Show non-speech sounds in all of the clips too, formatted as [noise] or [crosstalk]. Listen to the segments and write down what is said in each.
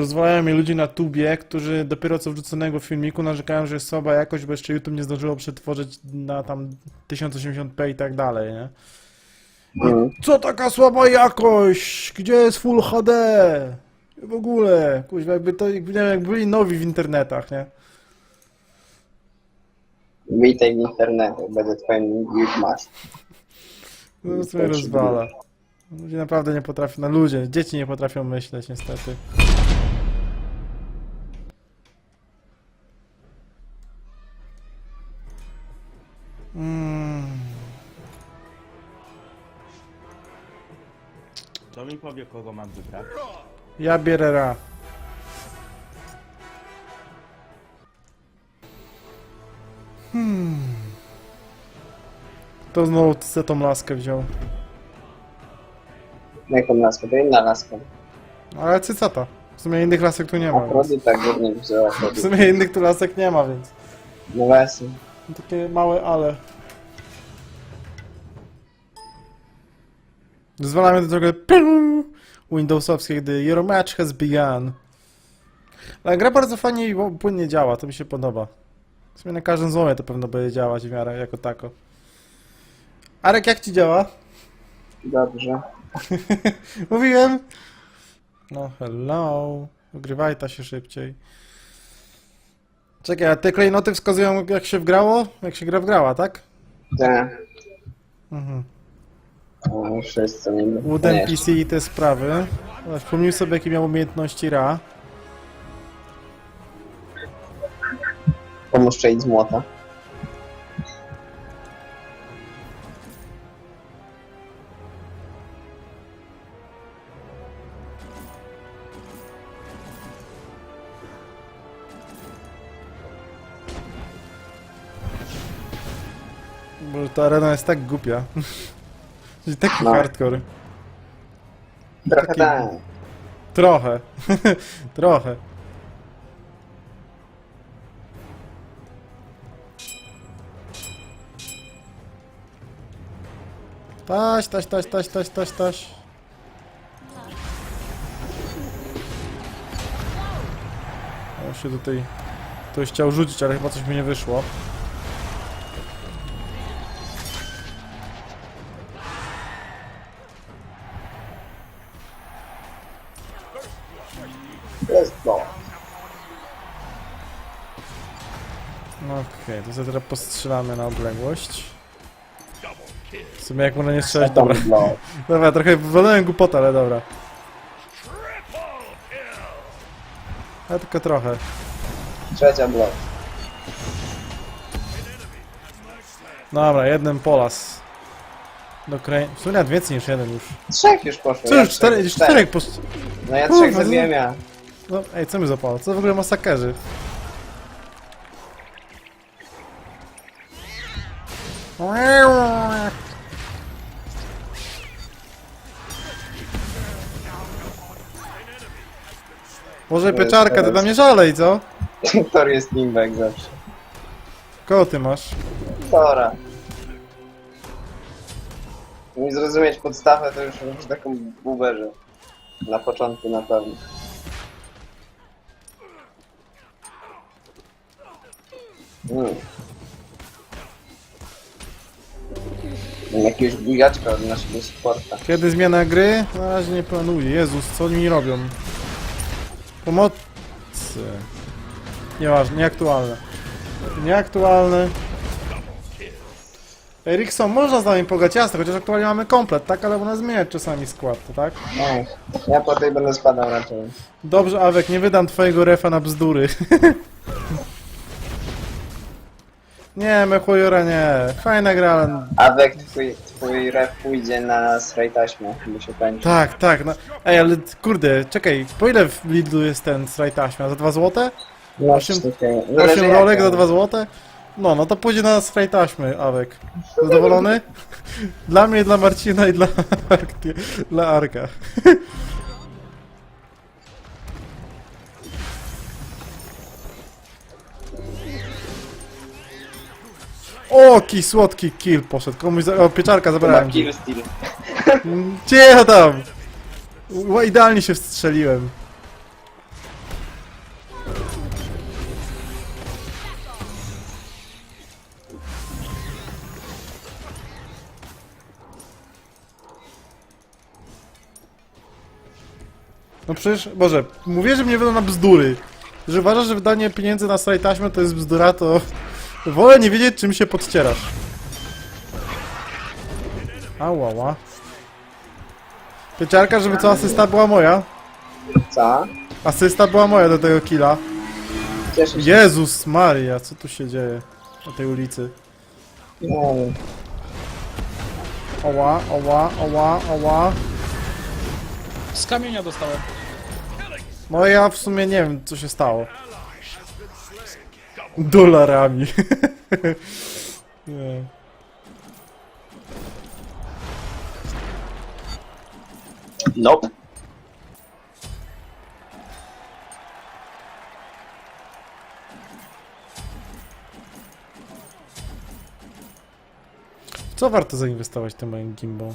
Rozwalają mnie ludzie na tubie, którzy dopiero co wrzuconego filmiku narzekają, że jest słaba jakość, bo jeszcze YouTube nie zdążyło przetworzyć na tam 1080p i tak dalej, nie? Mm. Co taka słaba jakość? Gdzie jest Full HD? W ogóle, kuźwa, jakby to, jakby, nie wiem, jak byli nowi w internetach, nie? Witaj w internecie, będę twoim guildmaster. No sobie Tak się rozwala. Ludzie naprawdę nie potrafią, no ludzie, dzieci nie potrafią myśleć niestety. To mi powie, kogo mam wybrać. Ja bierę ra. Hmm. Kto znowu chce tą laskę wziął? Jaką laskę? To inna laska. Ale cycata. W sumie innych lasek tu nie ma. Więc. prody tak górnie wzięła W sumie innych tu lasek nie ma, więc. No właśnie. Takie małe ale. Zwalamy do drogę piu, Windowsowskiej, gdy Your match has begun. Ale gra bardzo fajnie i płynnie działa, to mi się podoba. W sumie na każdym złomie to pewno będzie działać w miarę jako tako. Arek, jak ci działa? Dobrze. [laughs] Mówiłem! No hello. Ugrywaj ta się szybciej. Czekaj, a te klejnoty wskazują jak się wgrało? Jak się gra wgrała, tak? Tak. Mhm. O, wszyscy nie Wooden nie, PC i te sprawy. Ale Wspomnij sobie, jakie miał umiejętności Ra. Pomóż strzelić z młota. Bo ta arena jest tak głupia. [laughs] Czyli Taki No. hardcore. Trochę Taki- tak. Trochę. [laughs] Trochę. Taś, taś, taś, taś, taś, taś, taś. O, się tutaj... Ktoś chciał rzucić, ale chyba coś mi nie wyszło. To sobie teraz postrzelamy na odległość. W sumie jak można nie strzelać, dobra. [laughs] Dobra, trochę wywalałem głupotę, ale dobra. Ale tylko trochę. Trzecia blok. Dobra, jeden polas. Do krę... W sumie nawet więcej niż jeden już. Trzech już poszło. Co ja już, cztery, trzech- czterech post... No ja Kurwa, trzech zabiłem ja. No, ej, co mi zapało? Co w ogóle masakerzy? Może pieczarka, ty tam nie żalej, co? [laughs] Tor jest nimbek zawsze. Kogo ty masz? Tora. Nie zrozumieć podstawę to już już taką buberze. Na początku na pewno. Mm. Jakiegoś bujaczka od naszego sporta. Kiedy zmiana gry? Na razie nie planuję. Jezus, co oni mi robią? Pomocy. Nieważne, nieaktualne. Nieaktualne. Erikson, można z nami pograć, jasne, chociaż aktualnie mamy komplet, tak? Ale można zmieniać czasami skład, to tak? Ech, ja po tej będę spadał raczej. Dobrze, Awek, nie wydam twojego refa na bzdury. [laughs] nie, Mechujora nie. Fajna gra, ale... Awek, twój, twój ref pójdzie na swej taśmę, bo się kończy. Tak, tak, no. Ej, ale kurde, czekaj, po ile w Lidlu jest ten straj taśma? Za 2 złote? No, osiem- coś takiego. Zależy 8 jaka. rolek za 2 złote? No, no to pójdzie na spray taśmy, Awek. Zadowolony? [laughs] Dla mnie, dla Marcina i dla, [laughs] dla Arka. O, ki słodki kill poszedł. Komuś za... o, pieczarka zabrałem. Babki Gdzie ja tam? Ła, idealnie się wstrzeliłem. No przecież, Boże, mówię, że mnie wydano na bzdury. Że uważasz, że wydanie pieniędzy na starej taśmy to jest bzdura, to wolę nie wiedzieć, czym się podcierasz. Ała, ała. Pieciarka, żeby co, asysta była moja? Co? Asysta była moja do tego killa. Cieszę się. Jezus Maria, co tu się dzieje na tej ulicy? Wiem. Oła, oła, oła, oła. Z kamienia dostałem. No ja w sumie nie wiem, co się stało. Dolarami. [laughs] nie. Nope. W Co warto zainwestować tym moim gimbą?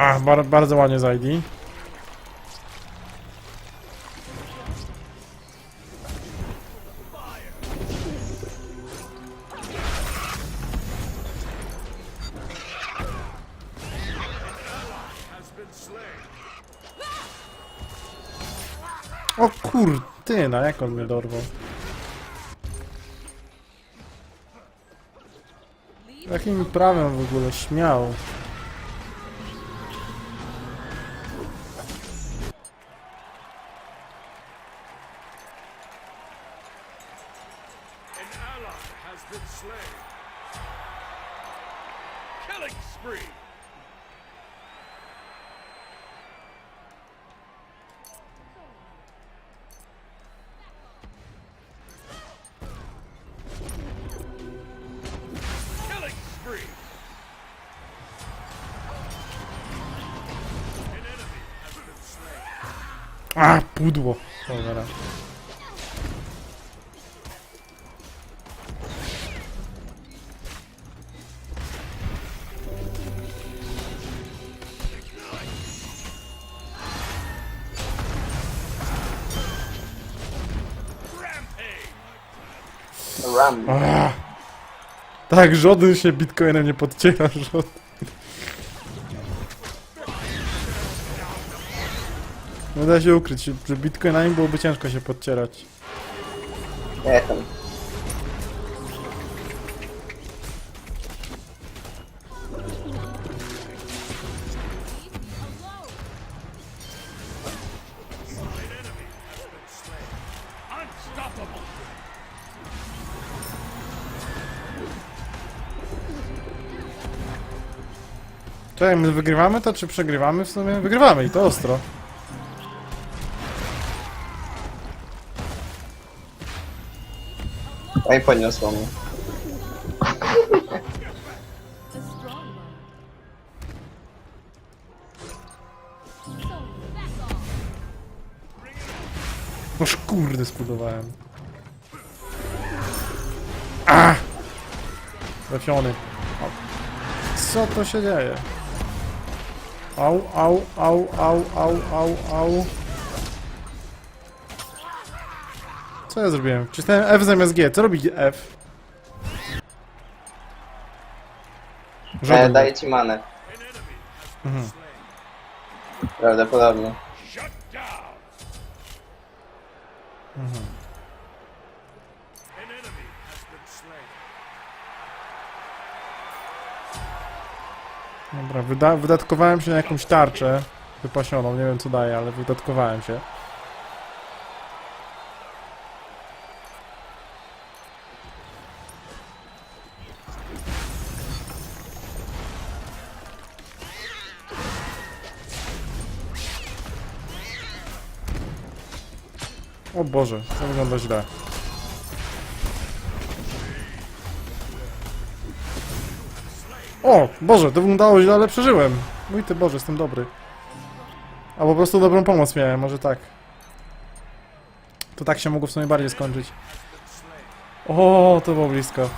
Ach, bar bardzo ładnie zajdi. O kurtyna, jak on mnie dorwał. Jakim prawem w ogóle śmiał? A, pudło. Rampage. Ram. Ah. Tak, żaden się bitcoinem nie podciera, żaden. Nie da się ukryć, że bitcoinami byłoby ciężko się podcierać. Nie tam. Czekaj, my wygrywamy to, czy przegrywamy w sumie? Wygrywamy i to ostro. Oj, podniosło mnie. Noż kurde spudowałem. A! Trafiony. Co to się dzieje? Au, au, au, au, au, au, au. Co ja zrobiłem? Czytałem F zamiast G. Co robi F? E, Żaden. daję ci manę. Mhm. Prawdopodobnie. Slain. Dobra, wyda wydatkowałem się na jakąś tarczę wypasioną. Nie wiem co daje, ale wydatkowałem się. Boże, to wygląda źle. O, Boże, to wyglądało źle, ale przeżyłem. Mój ty Boże, jestem dobry. A po prostu dobrą pomoc miałem, może tak. To tak się mogło w sumie bardziej skończyć. O, to było blisko.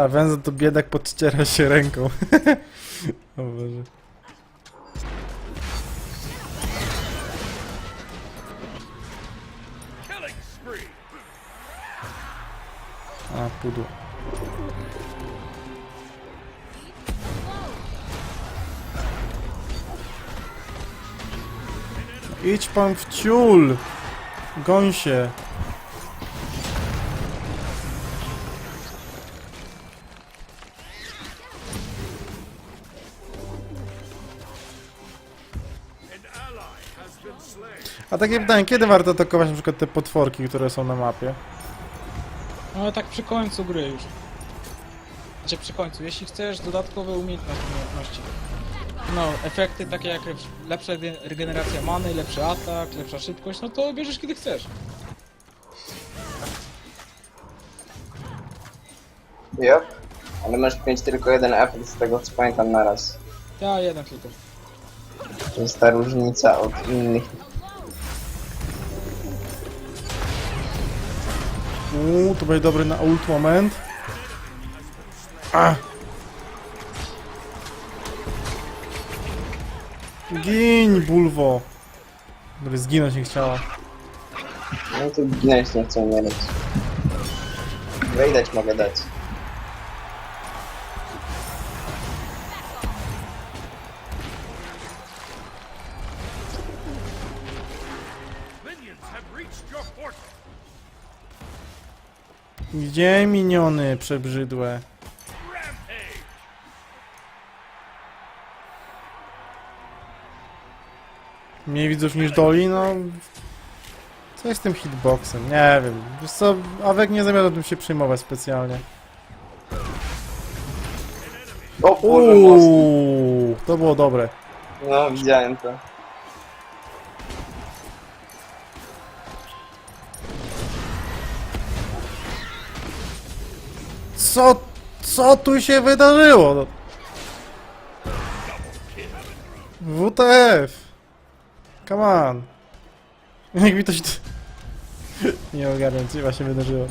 Ta węzeł to biedak podciera się ręką. [laughs] o Boże. A, pudło. Idź pan w ciul! Goń się! Takie pytanie, kiedy warto atakować na przykład te potworki, które są na mapie? No tak przy końcu gry już. Znaczy przy końcu, jeśli chcesz dodatkowe umiejętności, umiejętności. No, efekty takie jak lepsza rege- regeneracja many, lepszy atak, lepsza szybkość, no to bierzesz kiedy chcesz. Yep. Ale możesz mieć tylko jeden efekt z tego co pamiętam naraz. Ja jeden tylko. To jest ta różnica od innych. Uuu, to będzie dobry na ult moment. A! Gin, bulwo! Dobry, zginąć nie chciała. No to ginąć nie chcę umierać. Wejdać mogę dać. Gdzie miniony przebrzydłe? Mniej widzów niż Doli, no... Co jest z tym hitboxem? Nie wiem. Wiesz co, Awek nie zamierza tym się przejmować specjalnie. O Boże, mocno. Uuu, to było dobre. No, widziałem to. Co, co tu się wydarzyło? No. WTF! Come on! [laughs] Jak mi to się... [laughs] Nie ogarniam, co właśnie wydarzyło.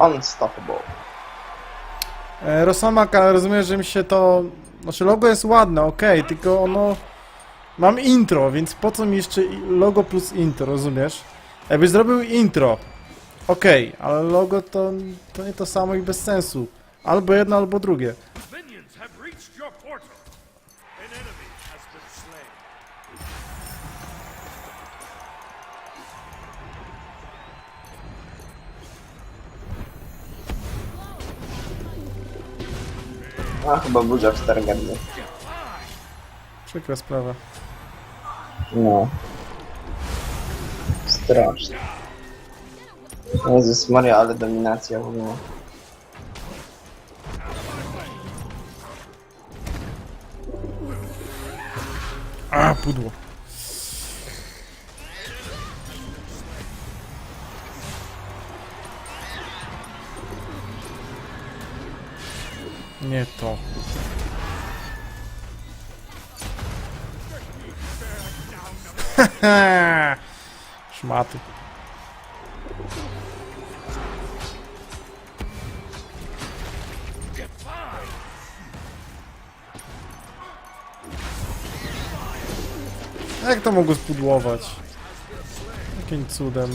Unstoppable. E, Rosamaka, rozumiem, że mi się to... Znaczy logo jest ładne, okej, tylko ono... Mam intro, więc po co mi jeszcze logo plus intro, rozumiesz? Jakbyś zrobił intro, okej, ale logo to, to nie to samo i bez sensu. Albo jedno, albo drugie. A chyba burza w Stargardzie. Przykra sprawa. No. Strasznie. Jezus Maria, ale dominacja w ogóle. A, pudło. Nie to. [laughs] Szmaty. Jak to mogło spudłować? Jakim cudem?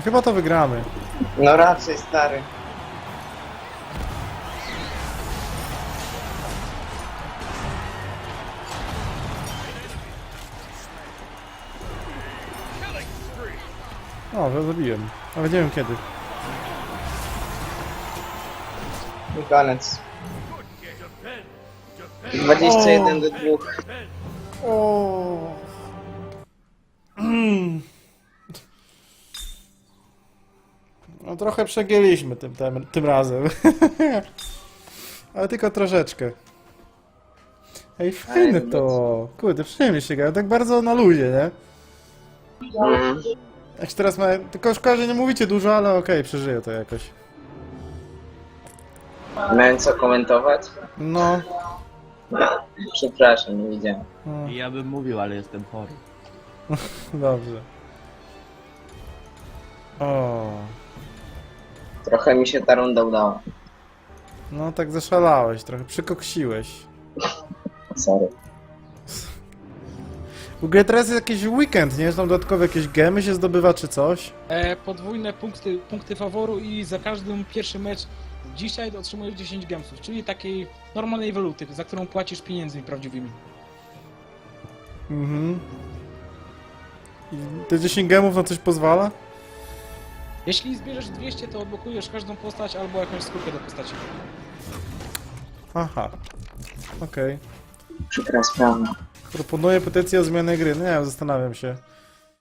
No Chyba to wygramy. No raczej, stary. O, ja zabiłem. Ale nie wiem kiedy. I koniec. 21 do 2. O. trochę przegięliśmy tym, tym, tym razem. [laughs] Ale tylko troszeczkę. Ej, fajne to. Kurde, przyjemnie się gra. Tak bardzo na luzie, nie? Jak się teraz ma... Tylko szkoda, że nie mówicie dużo, ale okej, przeżyję to jakoś. Miałem co komentować? No. Przepraszam, nie widziałem. no, I ja bym mówił, ale jestem chory. [laughs] Dobrze. O. Trochę mi się ta runda udała. No tak zaszalałeś, trochę przykoksiłeś. Sorry. W ogóle teraz jest jakiś weekend, nie? Że tam dodatkowe jakieś gemy się zdobywa czy coś? E, podwójne punkty, punkty faworu i za każdy pierwszy mecz dzisiaj otrzymujesz 10 gemsów, czyli takiej normalnej waluty, za którą płacisz pieniędzmi prawdziwymi. Mhm. I te 10 gemów na coś pozwala? Jeśli zbierzesz 200, to odblokujesz każdą postać albo jakąś skórkę do postaci. Aha. Okej. Przykra sprawa. Proponuję petycję o zmianę gry. Nie, zastanawiam się.